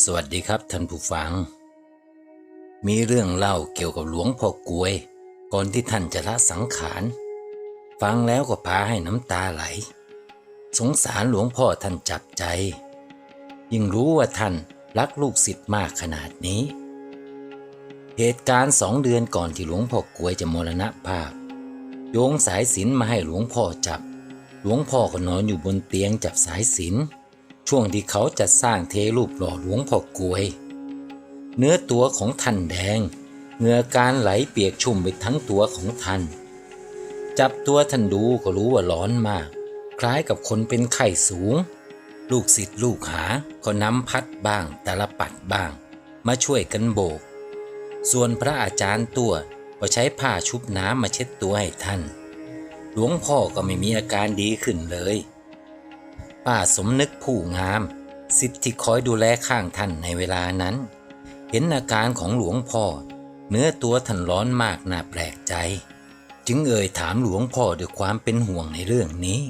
สวัสดีครับท่านผู้ฟัง มีเรื่องเล่าเกี่ยวกับหลวงพ่อกวย ก่อนที่ท่านจะละสังขาร ฟังแล้วก็พาให้น้ำตาไหล สงสารหลวงพ่อท่านจับใจ ยิ่งรู้ว่าท่านรักลูกศิษย์มากขนาดนี้ เหตุการณ์สองเดือนก่อนที่หลวงพ่อกวยจะมรณภาพ โยงสายสินมาให้หลวงพ่อจับ หลวงพ่อก็นอนอยู่บนเตียงจับสายสิน ช่วงที่เขาจะสร้างเทรูปหล่อหลวงพ่อกลวย เนื้อตัวของท่านแดง เหงื่อการไหลเปียกชุ่มไปทั้งตัวของท่าน จับตัวท่านดูก็รู้ว่าร้อนมาก คล้ายกับคนเป็นไข้สูง ลูกศิษย์ลูกหาก็นำพัดบ้างตาลปัดบ้าง มาช่วยกันโบก ส่วนพระอาจารย์ตัวก็ใช้ผ้าชุบน้ำมาเช็ดตัวให้ท่าน หลวงพ่อก็ไม่มีอาการดีขึ้นเลย ป้าสมนึกผู้งาม สิทธิ์ที่คอยดูแลข้างท่านในเวลานั้น เห็นอาการของหลวงพ่อ เนื้อตัวท่านร้อนมากน่าแปลกใจ จึงเอ่ยถามหลวงพ่อด้วยความเป็นห่วงในเรื่องนี้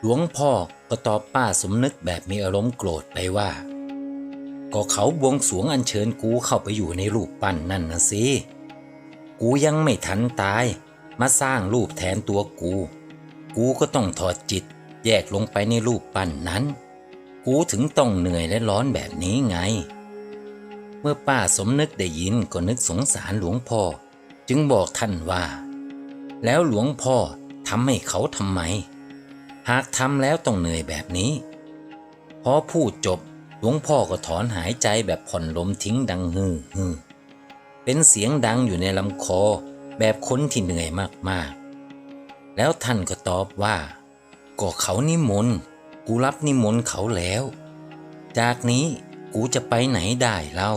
หลวงพ่อก็ตอบป้าสมนึกแบบมีอารมณ์โกรธไปว่า ก็เขาบวงสรวงอัญเชิญกูเข้าไปอยู่ในรูปปั้นนั่นนะสิกูยังไม่ทันตาย มาสร้างรูปแทนตัวกู กูก็ต้องถอดจิต แยกลงไปในรูปปั้นนั้น กูถึงต้องเหนื่อยและร้อนแบบนี้ไง เมื่อป้าสมนึกได้ยินก็นึกสงสารหลวงพ่อ จึงบอกท่านว่า แล้วหลวงพ่อทำให้เขาทำไม หากทำแล้วต้องเหนื่อยแบบนี้ พอพูดจบหลวงพ่อก็ถอนหายใจแบบผ่อนลมทิ้งดังฮือฮือเป็นเสียงดังอยู่ในลำคอแบบคนที่เหนื่อยมากๆ แล้วท่านก็ตอบว่า ก็เขานิมนต์กูรับนิมนต์เขาแล้ว จากนี้กูจะไปไหนได้เล่า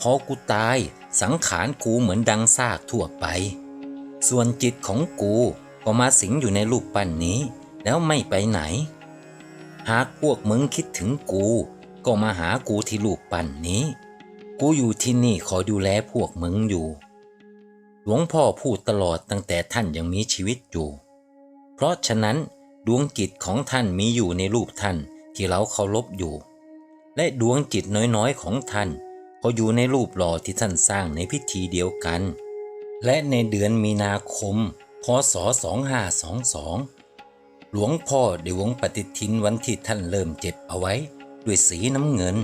พอกูตายสังขารกูเหมือนดังซากทั่วไป ส่วนจิตของกูก็มาสิงอยู่ในรูปปั้นนี้ แล้วไม่ไปไหน หากพวกมึงคิดถึงกู ก็มาหากูที่รูปปั้นนี้ กูอยู่ที่นี่คอยดูแลพวกมึงอยู่ หลวงพ่อพูดตลอดตั้งแต่ท่านยังมีชีวิตอยู่ เพราะฉะนั้น ดวงจิตของท่านมีอยู่ในรูปท่านที่เราเคารพอยู่ และดวงจิตน้อยๆของท่านก็อยู่ในรูปหล่อที่ท่านสร้างในพิธีเดียวกัน และในเดือนมีนาคม พศ 2522 หลวงพ่อได้วงปฏิทินวันที่ท่านเริ่มเจ็บเอาไว้ ด้วยสีน้ำเงิน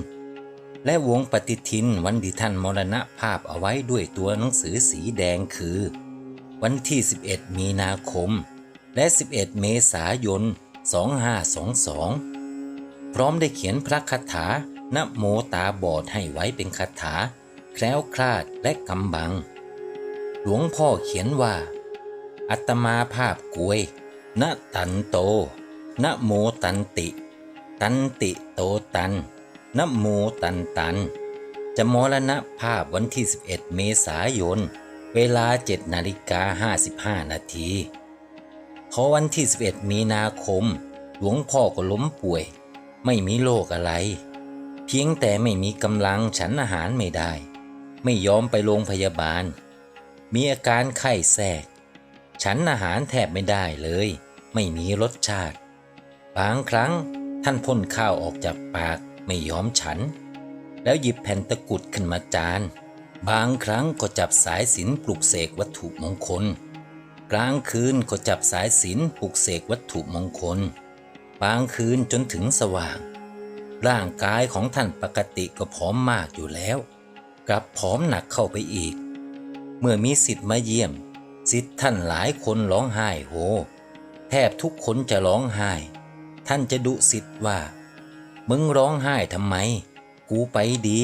และวงปฏิทินวันที่ท่านมรณภาพเอาไว้ด้วยตัวหนังสือสีแดงคือ วันที่ 11 มีนาคม และ 11 เมษายน 2522 พร้อมได้เขียนพระคาถานะโมตาบอดให้ไว้เป็นคาถา แคล้วคลาดและกำบัง หลวงพ่อเขียนว่า อัตมาภาพกวยนะตันโตนะโมตันติ ตันติโตตันนะโมตันตัน จะมรณภาพวันที่ 11 เมษายน เวลา 7 นาฬิกา 55 นาที อวันที่ 11 มีนาคม หลวงพ่อก็ล้มป่วย ไม่มีโรคอะไร เพียงแต่ไม่มีกำลังฉันอาหารไม่ได้ ไม่ยอมไปโรงพยาบาล มีอาการไข้แทรก ฉันอาหารแทบไม่ได้เลย ไม่มีรสชาติ บางครั้งท่านพ่นข้าวออกจากปากไม่ยอมฉัน แล้วหยิบแผ่นตะกุดขึ้นมาจาน บางครั้งก็จับสายสินปลุกเสกวัตถุมงคล กลางคืนก็จับสายสิญจนปลุกเสกวัตถุมงคลบางคืนจนถึงสว่าง ร่างกายของท่านปกติก็ผอมมากอยู่แล้ว กลับผอมหนักเข้าไปอีก เมื่อมีสิทธิ์มาเยี่ยม สิทธิ์ท่านหลายคนร้องไห้โฮแทบทุกคนจะร้องไห้ ท่านจะดุสิทธิ์ว่า มึงร้องไห้ทำไม กูไปดี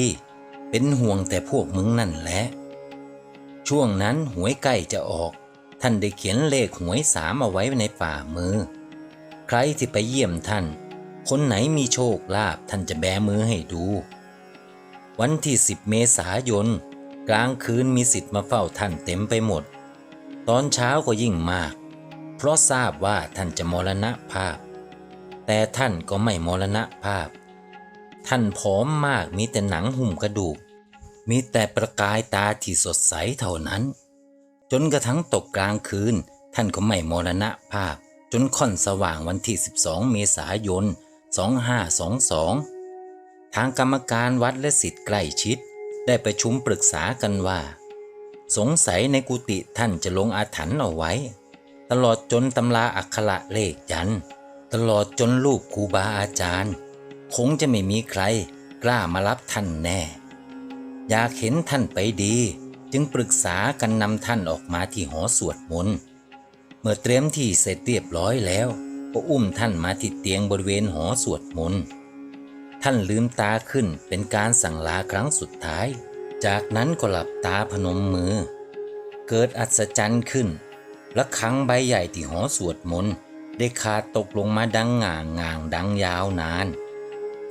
เป็นห่วงแต่พวกมึงนั่นแหละ ช่วงนั้นหวยใกล้จะออก ท่านได้เขียนเลขหวยสามเอาไว้ในฝ่ามือ ใครที่ไปเยี่ยมท่าน คนไหนมีโชคลาภท่านจะแบมือให้ดู วันที่ 10 เมษายน กลางคืนมีสิทธิ์มาเฝ้าท่านเต็มไปหมด ตอนเช้าก็ยิ่งมาก เพราะทราบว่าท่านจะมรณภาพ แต่ท่านก็ไม่มรณภาพ ท่านผอมมากมีแต่หนังหุ้มกระดูก มีแต่ประกายตาที่สดใสเท่านั้น นกระทั่งตกกลางคืน ท่านก็ไม่มรณภาพ จนค่อนสว่างวันที่ 12 เมษายน 2522 ทางกรรมการวัดและสิทธิ์ใกล้ชิด ได้ประชุมปรึกษากันว่า สงสัยในกุฏิท่านจะลงอาถรรพ์เอาไว้ ตลอดจนตำราอักขระเลขยันต์ตลอดจนลูกครูบาอาจารย์ คงจะไม่มีใครกล้ามารับท่านแน่ อยากเห็นท่านไปดี จึงปรึกษากันนำท่านออกมาที่หอสวดมนต์เมื่อเตรียมที่เสร็จเรียบร้อยแล้ว ก็อุ้มท่านมาที่เตียงบริเวณหอสวดมนต์ท่านลืมตาขึ้นเป็นการสั่งลาครั้งสุดท้าย จากนั้นก็หลับตาพนมมือ เกิดอัศจรรย์ขึ้นและครั้งใบใหญ่ที่หอสวดมนต์ได้ขาดตกลงมาดังง่างง่างดังยาวนาน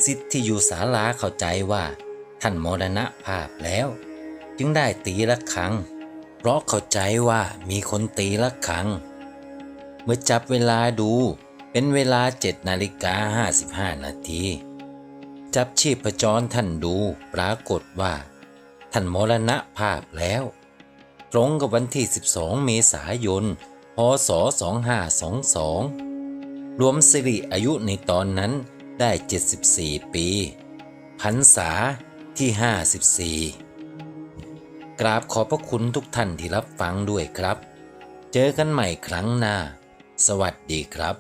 สิทธิ์ที่อยู่ศาลาเข้าใจว่า ท่านมรณภาพแล้ว จึงได้ตีละครังเพราะเข้าใจว่ามีคนตีละครังเมื่อจับเวลาดูเป็นเวลา7นาฬิกา55 นาที จับชีพจรท่านดูปรากฏว่า ท่านมรณภาพแล้ว ตรงกับวันที่ 12 เมษายน พศ 2522 รวมสิริอายุในตอนนั้นได้ 74 ปี พรรษาที่ 54 กราบขอบพระคุณทุกท่านที่รับฟังด้วยครับ เจอกันใหม่ครั้งหน้า สวัสดีครับ